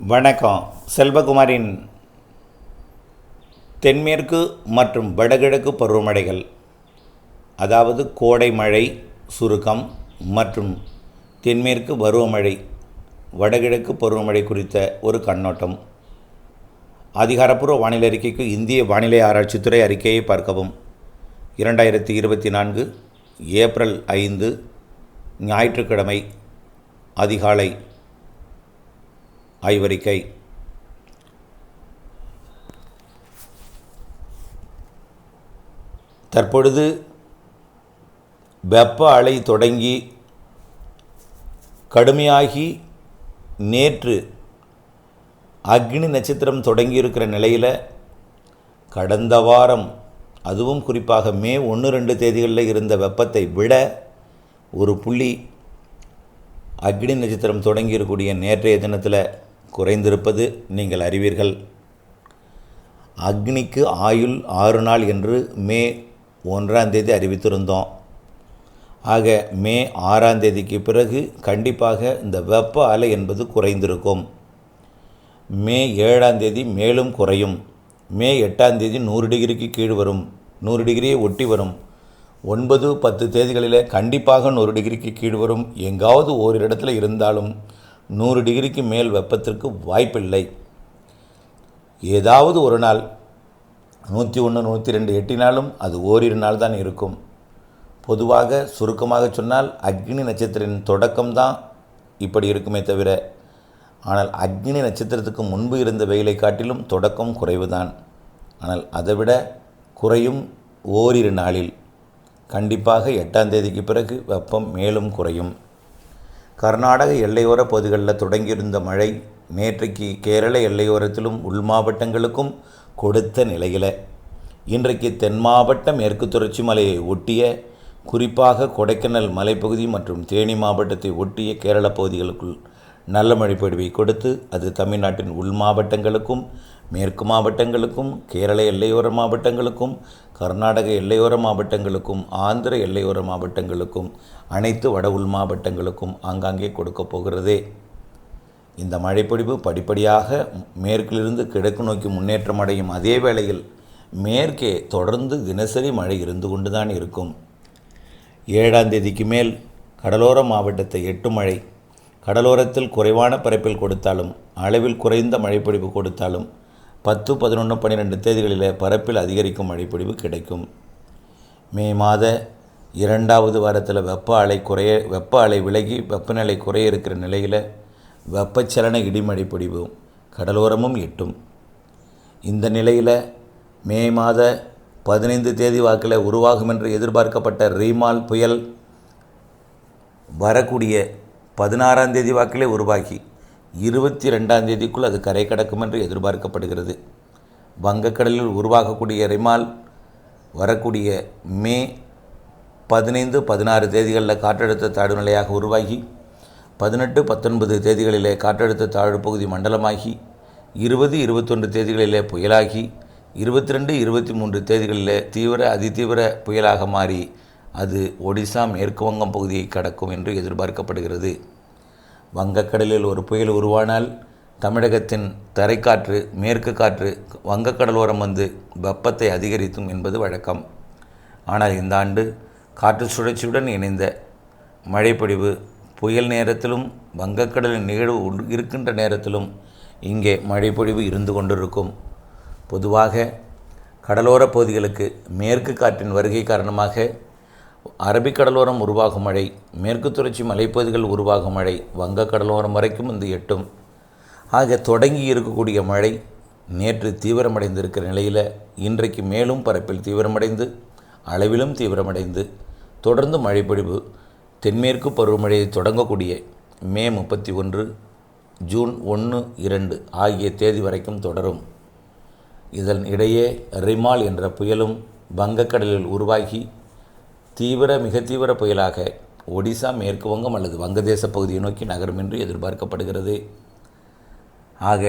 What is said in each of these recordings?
வணக்கம். செல்வகுமாரின் தென்மேற்கு மற்றும் வடகிழக்கு பருவமழைகள் அதாவது கோடை மழை சுருக்கம் மற்றும் தென்மேற்கு பருவமழை வடகிழக்கு பருவமழை குறித்த ஒரு கண்ணோட்டம். அதிகாரப்பூர்வ வானிலை அறிக்கைக்கு இந்திய வானிலை ஆராய்ச்சித்துறை அறிக்கையை பார்க்கவும். இரண்டாயிரத்தி இருபத்தி நான்கு ஏப்ரல் ஐந்து ஞாயிற்றுக்கிழமை அதிகாலை ஆய்வறிக்கை தற்பொழுது வெப்ப அலை தொடங்கி கடுமையாகி நேற்று அக்னி நட்சத்திரம் தொடங்கியிருக்கிற நிலையில் கடந்த வாரம் அதுவும் குறிப்பாக மே ஒன்று ரெண்டு தேதிகளில் இருந்த வெப்பத்தை விட ஒரு புள்ளி அக்னி நட்சத்திரம் தொடங்கியிருக்கூடிய நேற்றைய தினத்தில் குறைந்திருப்பது நீங்கள் அறிவீர்கள். அக்னிக்கு ஆயுள் ஆறு நாள் என்று மே ஒன்றாம் தேதி அறிவித்திருந்தோம். ஆக மே ஆறாம் தேதிக்கு பிறகு கண்டிப்பாக இந்த வெப்ப அலை என்பது குறைந்திருக்கும். மே ஏழாம் தேதி மேலும் குறையும். மே எட்டாம் தேதி நூறு டிகிரிக்கு கீழ் வரும். நூறு டிகிரியை ஒட்டி வரும். ஒன்பது பத்து தேதிகளில் கண்டிப்பாக நூறு டிகிரிக்கு கீழ் வரும். எங்காவது ஓரிடத்தில் இருந்தாலும் நூறு டிகிரிக்கு மேல் வெப்பத்திற்கு வாய்ப்பில்லை. ஏதாவது ஒரு நாள் நூற்றி ஒன்று நூற்றி ரெண்டு எட்டினாலும் அது ஓரிரு நாள் தான் இருக்கும். பொதுவாக சுருக்கமாக சொன்னால் அக்னி நட்சத்திரத்தின் தொடக்கம்தான் இப்படி இருக்குமே தவிர ஆனால் அக்னி நட்சத்திரத்துக்கு முன்பு இருந்த வெயிலை காட்டிலும் தொடக்கம் குறைவுதான். ஆனால் அதைவிட குறையும் ஓரிரு நாளில். கண்டிப்பாக எட்டாம் தேதிக்கு பிறகு வெப்பம் மேலும் குறையும். கர்நாடக எல்லையோர பகுதிகளில் தொடங்கியிருந்த மழை நேற்றைக்கு கேரள எல்லையோரத்திலும் உள் மாவட்டங்களுக்கும் கொடுத்த நிலையில். இன்றைக்கு தென் மாவட்ட மேற்கு தொடர்ச்சி மலையை ஒட்டிய குறிப்பாக கொடைக்கானல் மலைப்பகுதி மற்றும் தேனி மாவட்டத்தை ஒட்டிய கேரள பகுதிகளுக்குள் நல்ல மழை பொழிவை கொடுத்து அது தமிழ்நாட்டின் உள் மாவட்டங்களுக்கும் மேற்கு மாவட்டங்களுக்கும் கேரள எல்லையோர மாவட்டங்களுக்கும் கர்நாடக எல்லையோர மாவட்டங்களுக்கும் ஆந்திர எல்லையோர மாவட்டங்களுக்கும் அனைத்து வட உள் மாவட்டங்களுக்கும் ஆங்காங்கே கொடுக்க போகிறதே. இந்த மழைப்பொழிவு படிப்படியாக மேற்கிலிருந்து கிழக்கு நோக்கி முன்னேற்றம் அடையும் அதே வேளையில் மேற்கே தொடர்ந்து தினசரி மழை இருந்து கொண்டுதான் இருக்கும். ஏழாம் தேதிக்கு மேல் கடலோர மாவட்டத்தை எட்டு மழை கடலோரத்தில் குறைவான பரப்பில் கொடுத்தாலும் அளவில் குறைந்த மழைப்பொழிவு கொடுத்தாலும் பத்து பதினொன்று பன்னிரெண்டு தேதிகளில் பரப்பில் அதிகரிக்கும் மழைப்பொழிவு கிடைக்கும். மே மாத இரண்டாவது வாரத்தில் வெப்ப அலை குறைய வெப்ப அலை விலகி வெப்பநிலை குறைய இருக்கிற நிலையில் வெப்பச்சலன இடிமழை பொழிவும் கடலோரமும் எட்டும். இந்த நிலையில் மே மாத பதினைந்து தேதி வாக்கில் உருவாகும் என்று எதிர்பார்க்கப்பட்ட ரீமால் புயல் வரக்கூடிய பதினாறாம் தேதி வாக்கிலே உருவாகி. இருபத்தி ரெண்டாம் தேதிக்குள் அது கரை கடக்கும் என்று எதிர்பார்க்கப்படுகிறது. வங்கக்கடலில் உருவாகக்கூடிய ரிமால் வரக்கூடிய மே பதினைந்து பதினாறு தேதிகளில் காற்றழுத்த தாழ்வு நிலையாக உருவாகி பதினெட்டு பத்தொன்பது தேதிகளிலே காற்றழுத்த தாழ்வு பகுதி மண்டலமாகி இருபது இருபத்தொன்று தேதிகளிலே புயலாகி இருபத்தி ரெண்டு இருபத்தி மூன்று தேதிகளிலே தீவிர அதிதீவிர புயலாக மாறி அது ஒடிசா மேற்கு வங்கம் பகுதியை கடக்கும் என்று எதிர்பார்க்கப்படுகிறது. வங்கக்கடலில் ஒரு புயல் உருவானால் தமிழகத்தின் தரைக்காற்று மேற்கு காற்று வங்கக்கடலோரம் வந்து வெப்பத்தை அதிகரித்தும் என்பது வழக்கம். ஆனால் இந்த ஆண்டு காற்று சுழற்சியுடன் இணைந்த மழைப்பொழிவு புயல் நேரத்திலும் வங்கக்கடலின் நிகழ்வு இருக்கின்ற நேரத்திலும் இங்கே மழைப்பொழிவு இருந்து கொண்டிருக்கும். பொதுவாக கடலோரப் பகுதிகளுக்கு மேற்கு காற்றின் வருகை காரணமாக அரபிக்கடலோரம் உருவாகும் மழை மேற்கு தொடர்ச்சி மலைப்பகுதிகள் உருவாகும் மழை வங்கக்கடலோரம் வரைக்கும் வந்து எட்டும். ஆக தொடங்கி இருக்கக்கூடிய மழை நேற்று தீவிரமடைந்திருக்கிற நிலையில் இன்றைக்கு மேலும் பரப்பில் தீவிரமடைந்து அளவிலும் தீவிரமடைந்து தொடர்ந்து மழைப்பொழிவு தென்மேற்கு பருவமழையை தொடங்கக்கூடிய மே முப்பத்தி ஒன்று ஜூன் ஒன்று இரண்டு ஆகிய தேதி வரைக்கும் தொடரும். இதன் இடையே ரிமால் என்ற புயலும் வங்கக்கடலில் உருவாகி தீவிர மிக தீவிர புயலாக ஒடிசா மேற்கு வங்கம் அல்லது வங்கதேச பகுதியை நோக்கி நகரும் என்று எதிர்பார்க்கப்படுகிறது. ஆக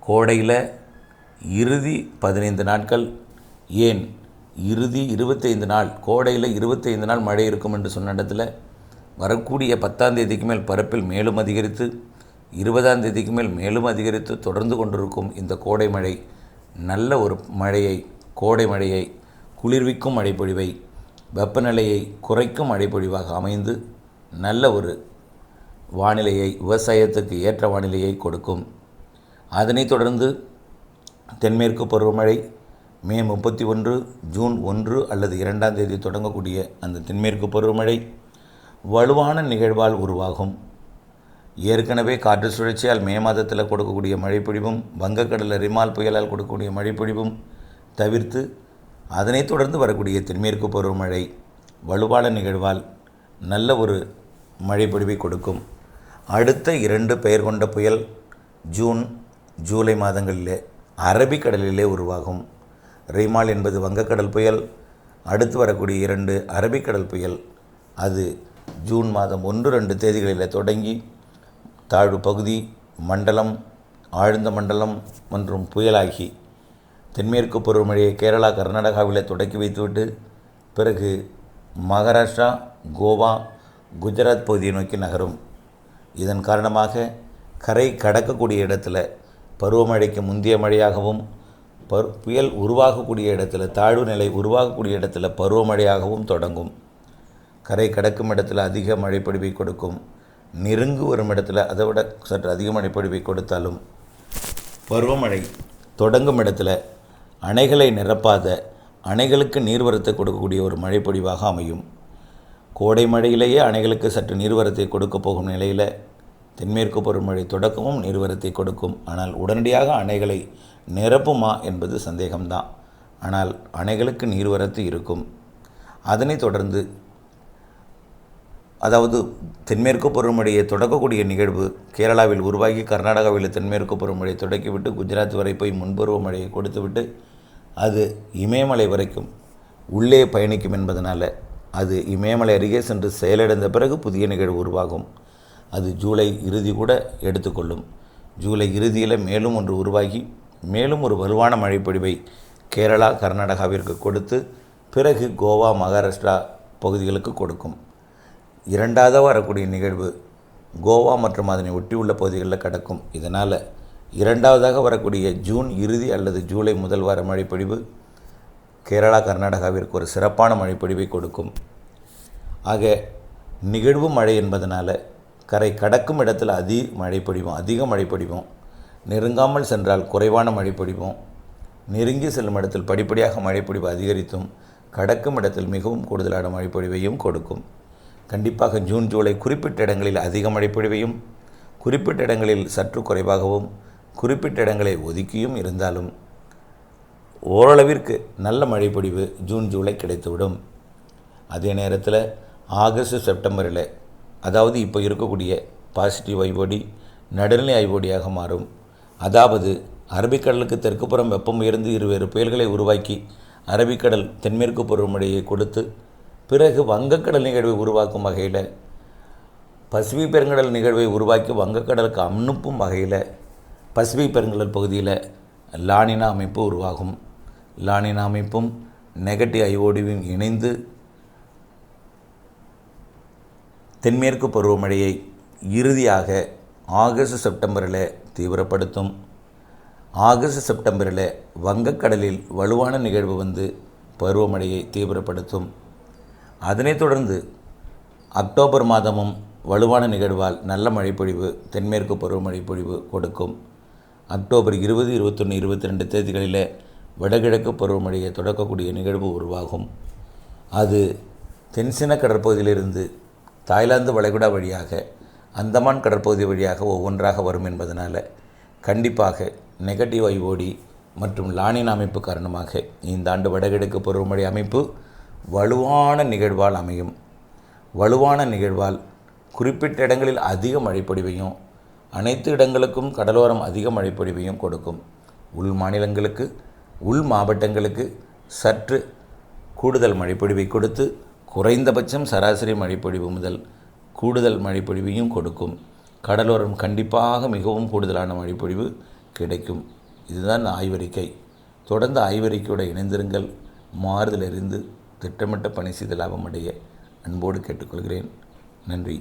கோடையில் இறுதி பதினைந்து நாட்கள் ஏன் இறுதி இருபத்தைந்து நாள் கோடையில் இருபத்தைந்து நாள் மழை இருக்கும் என்று சொன்ன இடத்துல வரக்கூடிய பத்தாம் தேதிக்கு மேல் பரப்பில் மேலும் அதிகரித்து இருபதாம் தேதிக்கு மேல் மேலும் அதிகரித்து தொடர்ந்து கொண்டிருக்கும் இந்த கோடை மழை நல்ல ஒரு மழையை கோடை மழையை குளிர்விக்கும் மழைப்பொழிவை வெப்பநிலையை குறைக்கும் மழைப்பொழிவாக அமைந்து நல்ல ஒரு வானிலையை விவசாயத்துக்கு ஏற்ற வானிலையை கொடுக்கும். அதனைத் தொடர்ந்து தென்மேற்கு பருவமழை மே முப்பத்தி ஒன்று ஜூன் ஒன்று அல்லது இரண்டாம் தேதி தொடங்கக்கூடிய அந்த தென்மேற்கு பருவமழை வலுவான நிகழ்வால் உருவாகும். ஏற்கனவே காற்று சுழற்சியால் மே மாதத்தில் கொடுக்கக்கூடிய மழைப்பொழிவும் வங்கக்கடலில் ரிமால் புயலால் கொடுக்கக்கூடிய மழைப்பொழிவும் தவிர்த்து அதனைத் தொடர்ந்து வரக்கூடிய தென்மேற்கு பருவமழை வலுவான நிகழ்வால் நல்ல ஒரு மழைப்பொழிவை கொடுக்கும். அடுத்த இரண்டு பெயர் கொண்ட புயல் ஜூன் ஜூலை மாதங்களிலே அரபிக்கடலிலே உருவாகும். ரிமால் என்பது வங்கக்கடல் புயல். அடுத்து வரக்கூடிய இரண்டு அரபிக்கடல் புயல் அது ஜூன் மாதம் ஒன்று ரெண்டு தேதிகளில் தொடங்கி தாழ்வு பகுதி மண்டலம் ஆழ்ந்த மண்டலம் மற்றும் புயலாகி தென்மேற்கு பருவமழையை கேரளா கர்நாடகாவில் தொடக்கி வைத்துவிட்டு பிறகு மகாராஷ்டிரா கோவா குஜராத் பகுதியை நோக்கி நகரும். இதன் காரணமாக கரை கடக்கக்கூடிய இடத்துல பருவமழைக்கு முந்தைய மழையாகவும் பரு புயல் உருவாகக்கூடிய இடத்துல தாழ்வு நிலை உருவாகக்கூடிய இடத்துல பருவமழையாகவும் தொடங்கும். கரை கடக்கும் இடத்துல அதிக மழைப்பொழிவை கொடுக்கும். நெருங்கு வரும் இடத்துல அதை விட சற்று அதிக மழைப்பொழிவை கொடுத்தாலும் பருவமழை தொடங்கும் இடத்துல அணைகளை நிரப்பாத அணைகளுக்கு நீர்வரத்தை கொடுக்கக்கூடிய ஒரு மழைப்பொழிவாக அமையும். கோடை மழையிலேயே அணைகளுக்கு சற்று நீர்வரத்தை கொடுக்கப் போகும் நிலையில் தென்மேற்கு பருவமழை தொடக்கமும் நீர்வரத்தை கொடுக்கும். ஆனால் உடனடியாக அணைகளை நிரப்புமா என்பது சந்தேகம்தான். ஆனால் அணைகளுக்கு நீர்வரத்து இருக்கும். அதனைத் தொடர்ந்து அதாவது தென்மேற்கு பருவமழையை தொடக்கக்கூடிய நிகழ்வு கேரளாவில் உருவாகி கர்நாடகாவில் தென்மேற்கு பருவமழையை தொடக்கிவிட்டு குஜராத் வரை போய் முன்பருவ மழையை கொடுத்துவிட்டு அது இமயமலை வரைக்கும் உள்ளே பயணிக்கும் என்பதனால் அது இமயமலை அருகே சென்று செயலிழந்த பிறகு புதிய நிகழ்வு உருவாகும். அது ஜூலை இறுதி கூட எடுத்துக்கொள்ளும். ஜூலை இறுதியில் மேலும் ஒன்று உருவாகி மேலும் ஒரு வலுவான மழைப்பொழிவை கேரளா கர்நாடகாவிற்கு கொடுத்து பிறகு கோவா மகாராஷ்டிரா பகுதிகளுக்கு கொடுக்கும். இரண்டாவதாக வரக்கூடிய நிகழ்வு கோவா மற்றும் அதனை ஒட்டியுள்ள பகுதிகளில் கடக்கும். இதனால் இரண்டாவதாக வரக்கூடிய ஜூன் இறுதி அல்லது ஜூலை முதல் வார மழைப்பொழிவு கேரளா கர்நாடகாவிற்கு ஒரு சிறப்பான மழைப்பொழிவை கொடுக்கும். ஆக நிகழ்வு மழை என்பதனால் கரை கடக்கும் இடத்தில் அதி மழை பொழிவும் அதிக மழை பொழிவும் நெருங்காமல் சென்றால் குறைவான மழை பொழிவும் நெருங்கி செல்லும் இடத்தில் படிப்படியாக மழைப்பொழிவு அதிகரித்தும் கடக்கும் இடத்தில் மிகவும் கூடுதலான மழைப்பொழிவையும் கொடுக்கும். கண்டிப்பாக ஜூன் ஜூலை குறிப்பிட்ட இடங்களில் அதிக மழைப்பொழிவையும் குறிப்பிட்ட இடங்களில் சற்று குறைவாகவும் குறிப்பிட்ட இடங்களை ஒதுக்கியும் இருந்தாலும் ஓரளவிற்கு நல்ல மழைப்பொழிவு ஜூன் ஜூலை கிடைத்துவிடும். அதே நேரத்தில் ஆகஸ்ட் செப்டம்பரில் அதாவது இப்போ இருக்கக்கூடிய பாசிட்டிவ் ஐபோடி நடுநிலை ஐபோடியாக மாறும். அதாவது அரபிக்கடலுக்கு தெற்குப்புறம் வெப்பம் உயர்ந்து இருவேறு புயல்களை உருவாக்கி அரபிக்கடல் தென்மேற்கு பருவமழையை கொடுத்து பிறகு வங்கக்கடல் நிகழ்வை உருவாக்கும் வகையில் பசிபிக் பெருங்கடல் நிகழ்வை உருவாக்கி வங்கக்கடலுக்கு அனுப்பும் வகையில் பசிபிக் பெருங்கடல் பகுதியில் லானினா அமைப்பு உருவாகும். லானினா அமைப்பும் நெகட்டிவ் ஐஓடியும் இணைந்து தென்மேற்கு பருவமழையை இறுதியாக ஆகஸ்ட் செப்டம்பரில் தீவிரப்படுத்தும். ஆகஸ்ட் செப்டம்பரில் வங்கக்கடலில் வலுவான நிகழ்வு வந்து பருவமழையை தீவிரப்படுத்தும். அதனைத் தொடர்ந்து அக்டோபர் மாதமும் வலுவான நிகழ்வால் நல்ல மழைப்பொழிவு தென்மேற்கு பருவமழை பொழிவு கொடுக்கும். அக்டோபர் இருபது இருபத்தொன்று இருபத்தி ரெண்டு தேதிகளில் வடகிழக்கு பருவமழையை தொடக்கக்கூடிய நிகழ்வு உருவாகும். அது தென்சின கடற்பகுதியிலிருந்து தாய்லாந்து வளைகுடா வழியாக அந்தமான் கடற்பகுதி வழியாக ஒவ்வொன்றாக வரும் என்பதனால் கண்டிப்பாக நெகட்டிவ் ஐஓடி மற்றும் லானின் அமைப்பு காரணமாக இந்த ஆண்டு வடகிழக்கு பருவமழை அமைப்பு வலுவான நிகழ்வால் அமையும். வலுவான நிகழ்வால் குறிப்பிட்ட இடங்களில் அதிக மழைப்பொடிவையும் அனைத்து இடங்களுக்கும் கடலோரம் அதிக மழைப்பொழிவையும் கொடுக்கும். உள் மாநிலங்களுக்கு உள் மாவட்டங்களுக்கு சற்று கூடுதல் மழைப்பொழிவை கொடுத்து குறைந்தபட்சம் சராசரி மழைப்பொழிவு முதல் கூடுதல் மழைப்பொழிவையும் கொடுக்கும். கடலோரம் கண்டிப்பாக மிகவும் கூடுதலான மழைப்பொழிவு கிடைக்கும். இதுதான் ஆய்வறிக்கை. தொடர்ந்து ஆய்வறிக்கையோடு இணைந்திருங்கள். மாறுதலறிந்து திட்டமிட்ட பணி செய்து லாபமடைய அன்போடு கேட்டுக்கொள்கிறேன். நன்றி.